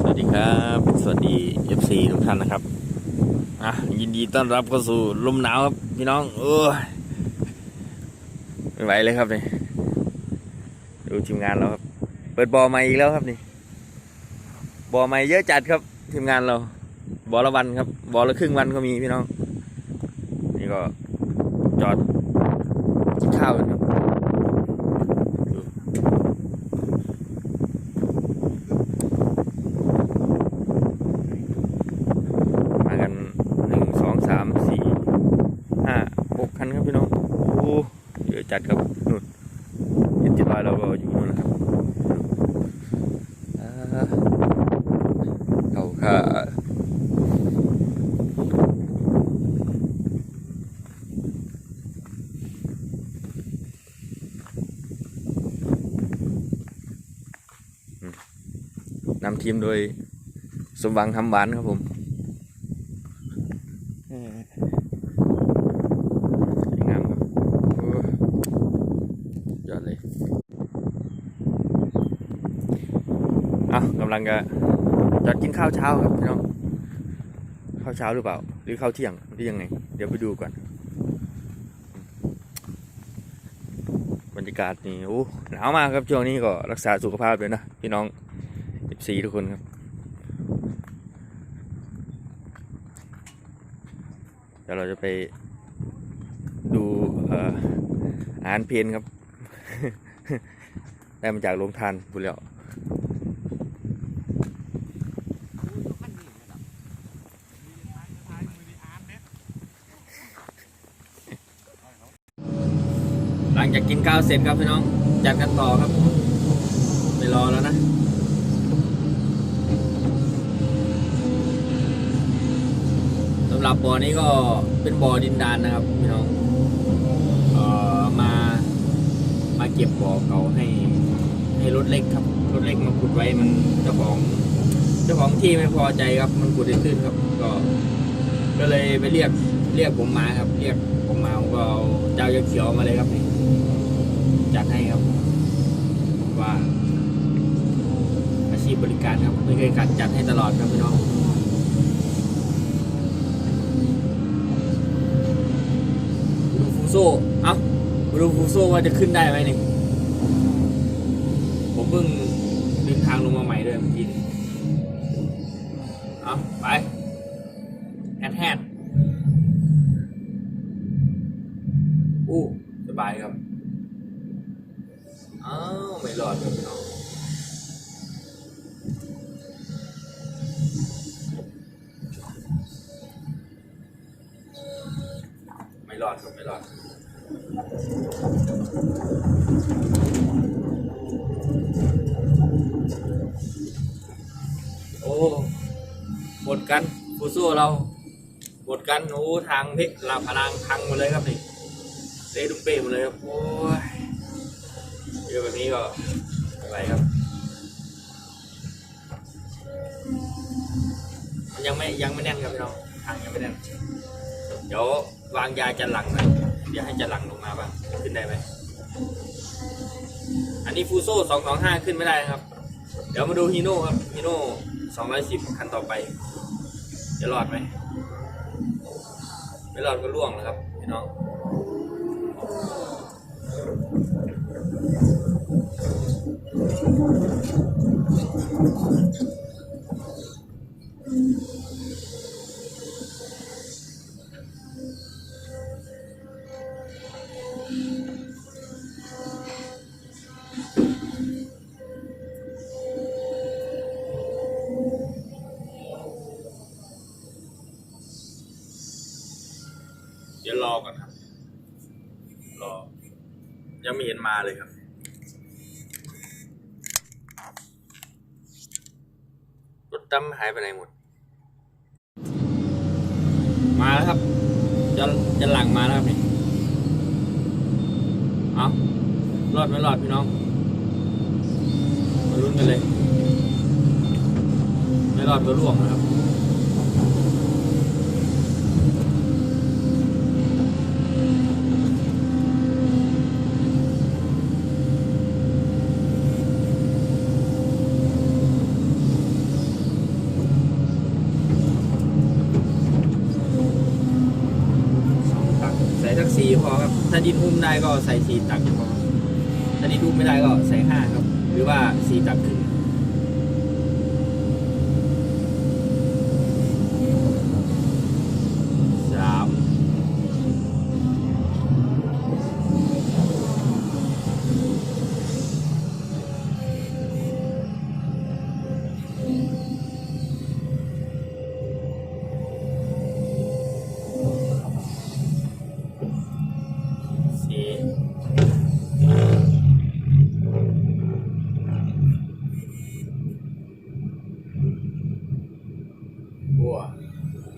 สวัสดีครับ สวัสดี FC ทุกท่านนะครับ อะ ยินดีต้อนรับเข้าสู่ลมหนาวครับ พี่น้องโอ้ยไม่ไหวเลยครับนี่ดูทีมงานเราครับ เปิดบอใหม่อีกแล้วครับนี่บอใหม่เยอะจัดครับ ทีมงานเราบอละวันครับบอละครึ่งวันก็มีพี่น้อง นี่ก็จอดข้าวกันครับดู มากันหนึ่งสองสามสี่ห้าหกคันครับพี่น้อง โอ้เยอะ จัดครับนู่นเอ็นจิลอยเราก็อยู่นู่นนะครับอ่าเขาค่ะอืมนำทีมโดยสมหวังทำหวานครับผมเออสวยงามครับโอ้ยอดเลยอะกำลังจะจัดกินข้าวเช้าครับพี่น้องข้าวเช้าหรือเปล่า หรือข้าวเที่ยงหรือยังไง เดี๋ยวไปดูก่อนบรรยากาศนี่โอ้หนาวมากครับช่วงนี้ก็รักษาสุขภาพเลยนะพี่น้อง14ทุกคนครับเดี๋ยวเราจะไปดูอ่าหารเพลนครับ ได้มาจากโรงทานบุญแล้วหลังจา กกินข้าวเสร็จครับพี่น้อง จัดกันต่อครับไม่รอแล้วนะสำหรับบ่อนี้ก็เป็นบ่อดินดานนะครับพี่น้องเอ่อมามาเก็บบ่อเก่าให้ให้รถเล็กครับรถเล็กมาขุดไว้มันเจ้าของเจ้าของที่ไม่พอใจครับ มันขุดได้ขึ้นครับ ก็ ก็เลยไปเรียกเรียกผมมาครับ เรียกผมมาผมก็เอาเจ้ายาเขียวมาเลยครับนี่ จัดให้ครับ ว่าอาชีพบริการครับไม่เคยขัดจัดให้ตลอดครับพี่น้องดูฟูโซ่เอ้าดูฟูโซ่ว่าจะขึ้นได้ไหมนี่ผมเพิ่งดึงทางลงมาใหม่ด้วยเมื่อกี้นี่เอาไปแฮนแฮนอู้สบายครับ อ้าวไม่รอดครับพี่น้องไม่รอดครับไม่รอดโอ้หมดกันฟูสู้เราหมดกันโอ้ทางเพชรลาพนางพังหมดเลยครับนี่เละดุมเป้หมดเลยครับโอ้ย เยอะแบบนี้ก็อะไรครับ มันยังไม่ยังไม่แน่นครับพี่น้องทางยังไม่แน่น เดี๋ยววางยาจันหลังหนะเดี๋ยวให้จันหลังลงมาบ้างขึ้นได้ไหมอันนี้ฟูโซ่สองสองห้าขึ้นไม่ได้ครับ เดี๋ยวมาดูฮีโน่ครับฮีโน่สองร้อยสิบคันต่อไปจะรอดไหมไม่รอดก็ล่วงแล้วครับพี่น้อง เดี๋ยวรอก่อนครับ รอ ยังไม่เห็นมาเลยครับ รถตั้มหายไปไหนหมด มาแล้วครับจะจะหลังมาแล้วครับนี่เอารอดไม่รอดพี่น้อง มาลุ้นกันเลย ไม่รอดก็ร่วงนะครับ ได้ก็ใส่สี่ตักพอถ้าดินหุ้มไม่ได้ก็ใส่ห้าครับ หรือว่าสี่ตักครึ่ง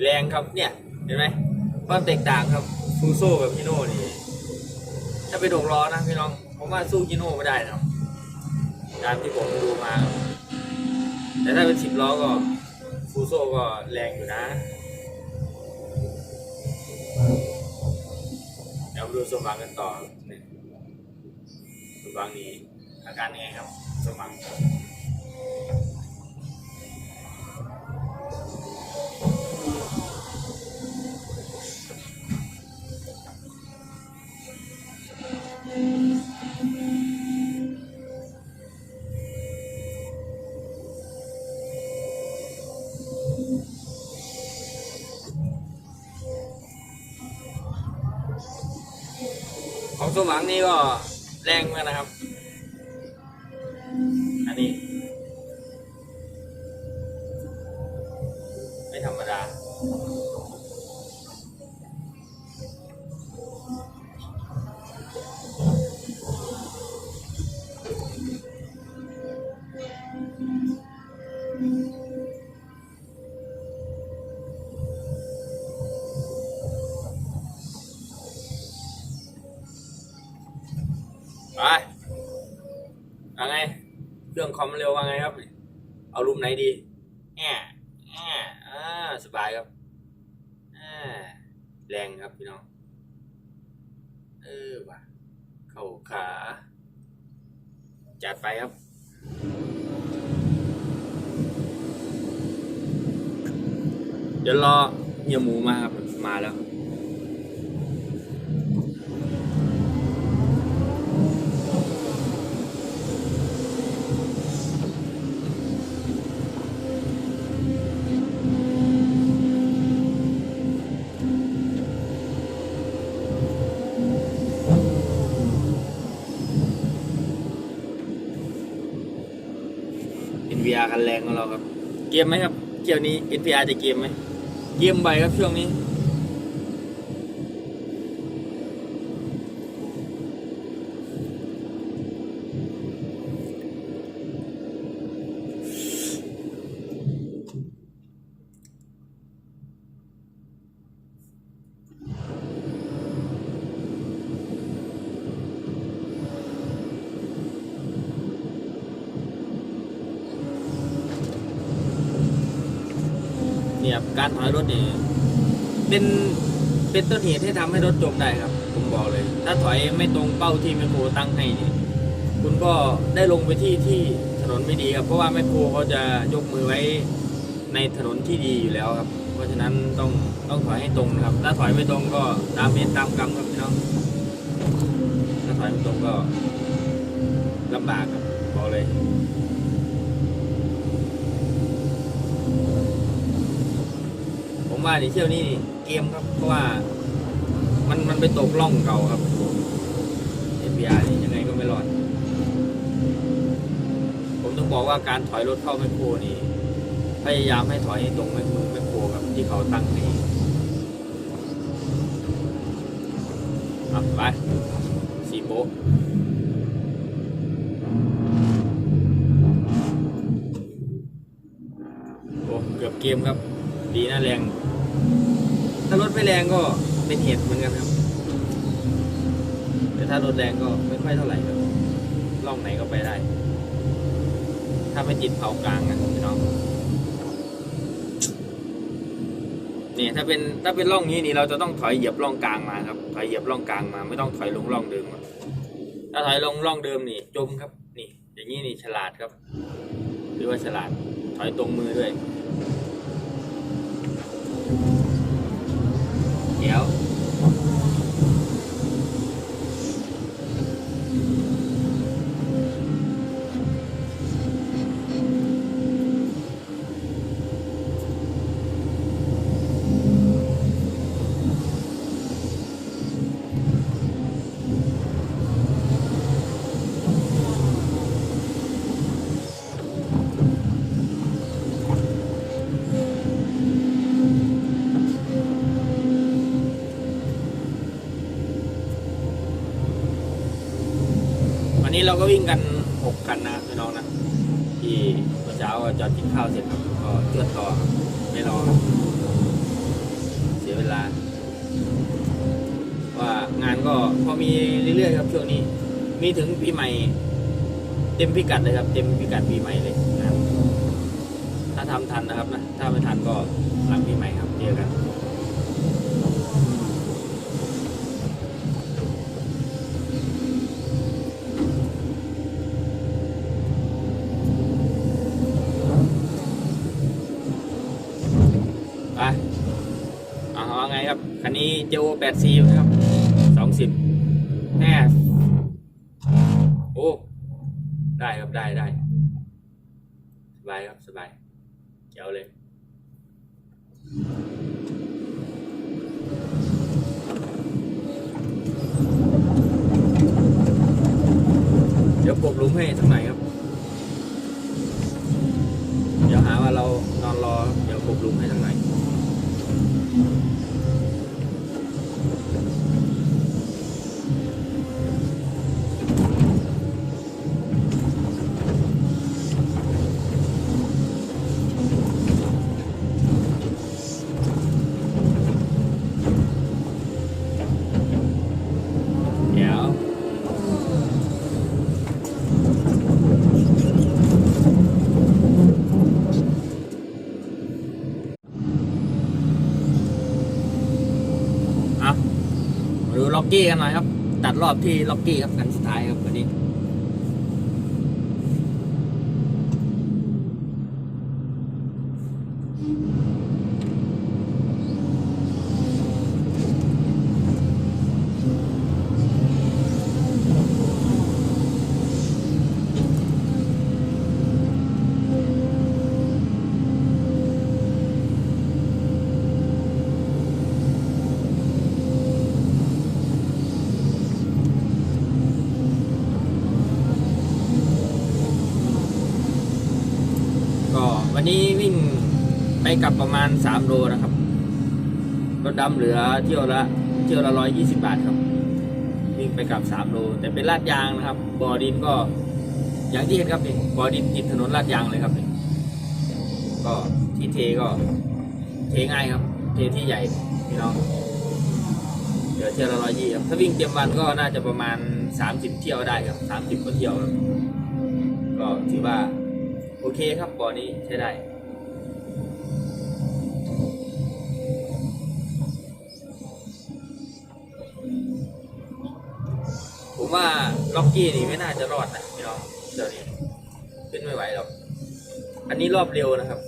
แรงครับเนี่ย เห็นไหมความแตกต่างครับฟูโซ่กับฮิโน่นี่ ถ้าไปนหกล้อนะพี่น้องผมว่าสู้ฮิโน่ไม่ได้นะตามที่ผมดูมา แต่ถ้าเป็นสิบล้อก็ฟูโซ่ก็แรงอยู่นะ เดี๋ยวดูสมหวังกันต่อสมหวังนี้อาการยังไงครับสมหวัง สมหวังนี่ก็แรงมากนะครับ อันนี้ ไม่ธรรมดา เอารูมไหนดีแง่แง่อ่าสบายครับอ่าแรงครับพี่น้อง เออว่ะ เข้าขา จัดไปครับเดี๋ยวรอเฮียหมูมาครับ มาแล้ว กันแรงของเราครับ เกมไหมครับ เกี่ยวนี้ NPR จะเกมไหม เกมไปครับช่วงนี้ ยบการถอยรถนี่เป็นเป็นต้นเหตุให้ทำให้รถจมได้ครับ ผมบอกเลย ถ้าถอยไม่ตรงเป้าที่แมคโครตั้งให้นี่คุณก็ได้ลงไปที่ที่ถนนไม่ดีครับ เพราะว่าแมคโครเขาจะยกมือไว้ในถนนที่ดีอยู่แล้วครับ เพราะฉะนั้นต้องต้องถอยให้ตรงนะครับ ถ้าถอยไม่ตรงก็ตามเวรตามกรรมครับพี่น้องถ้าถอยไม่ตรงก็ลำบากครับบอกเลย ผม ว่าในเที่ยวนี้นี่เกมครับ เพราะว่า มันมันไปตกล่องเก่าครับ NPR นี่ยังไงก็ไม่รอด ผมต้องบอกว่าการถอยรถเข้าแมคโครนี่พยายามให้ถอยให้ตรงแมคมือแมโครครับที่เขาตั้งให้อะไปสี่โป๊ะโอ้เกือบเกมครับ ดีนะแรง ไม่แรงก็เป็นเหตุเหมือนกันครับ แต่ถ้ารถแรงก็ไม่ค่อยเท่าไหร่ครับล่องไหนก็ไปได้ ถ้าไม่ติดเผากลางนะพี่น้องเนี่ยถ้าเป็นถ้าเป็นร่องนี้นี่เราจะต้องถอยเหยียบร่องกลางมาครับ ถอยเหยียบร่องกลางมา ไม่ต้องถอยลงร่องเดิมถ้าถอยลงร่องเดิมนี่จมครับ นี่ อย่างนี้นี่ฉลาดครับหรือว่าฉลาดถอยตรงมือด้วย เนี้เราก็วิ่งกันหกคันนะพี่น้องนะที่เมื่อเช้าจอดกินข้าวเสร็จครับก็เชื่อดต่อไม่รอเสียเวลา ว่างานก็พอมีเรื่อยๆครับช่วงนี้ มีถึงปีใหม่ เต็มพิกัดเลยครับ เต็มพิกัดปีใหม่เลยนะถ้าทำทันนะครับนะถ้าไม่ทันก็หลังปีใหม่ครับเจอกัน ไปเอาว่าไงครับ คันนี้เจโอแปดซีครับสองสิบแน่โอ้ได้ครับได้ได้สบายครับสบายเจ๋วเลยเดี๋ยวปลบลุมให้สักหน่อยครับ กกี้กันหน่อยครับ ตัดรอบที่ล็อกกี้ครับกันสุดท้ายครับวันนี้ ก็วันนี้วิ่ง ไปกลับประมาณสามโลนะครับ รถดำเหลือเที่ยวละเที่ยวละร้อยยี่สิบาทครับ วิ่งไปกลับสามโล แต่เป็นลาดยางนะครับ บ่อดินก็อย่างที่เห็นครับนี่บ่อดินติดถนนลาดยางเลยครับนี่ก็ที่เทก็ เทง่ายครับ เทที่ใหญ่พี่น้องเดี๋ยวเที่ยวละร้อยยี่ครับถ้าวิ่งเต็มวันก็น่าจะประมาณสามสิบเที่ยวได้ครับสามสิบกว่าเที่ยวครับก็ถือว่าโอเคครับบ่อนี้ใช้ได้ ว่าล็อกกี้นี่ไม่น่าจะรอดนะพี่น้องเดี๋ยวนี้ขึ้นไม่ไหวหรอก อันนี้รอบเร็วนะครับ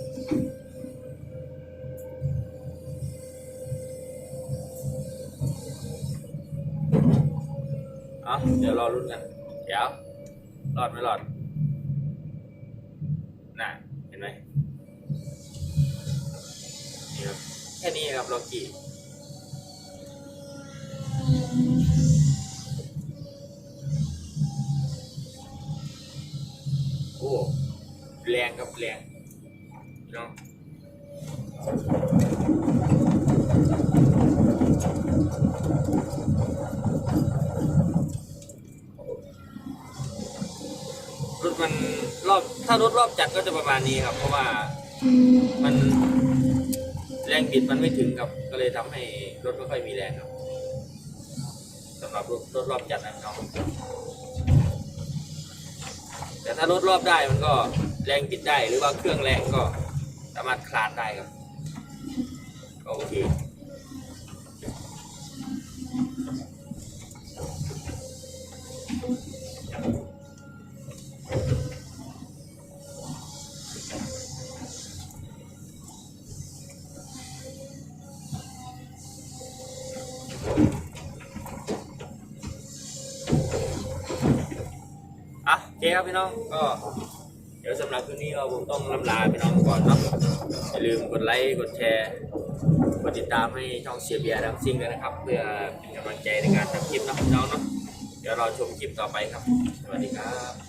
เอาเดี๋ยวรอรุ้นกัน เดี๋ยว รอดไม่รอด น่ะ เห็นไหมนี่ครับ แค่นี้ครับล็อกกี้ ก็จะประมาณนี้ครับ เพราะว่ามันแรงบิดมันไม่ถึงครับ ก็เลยทำให้รถไม่ค่อยมีแรงครับสำหรับรถรถรอบจัดนะน้องแต่ถ้ารถรอบได้มันก็แรงบิดได้หรือว่าเครื่องแรงก็สามารถคลานได้ครับก็โอเค คครับพี่น้องก็ เดี๋ยวสำหรับคืนนี้เราคงต้องลำลาพี่น้องก่อนเนาะอย่าลืมกดไลค์กดแชร์กดติดตามให้ช่องเสียเบียร์ดังซิ่งด้วยนะครับ เพื่อเป็นกำลังใจในการทำคลิปนะพี่น้องเนาะเดี๋ยวเราชมคลิปต่อไปครับ สวัสดีครับ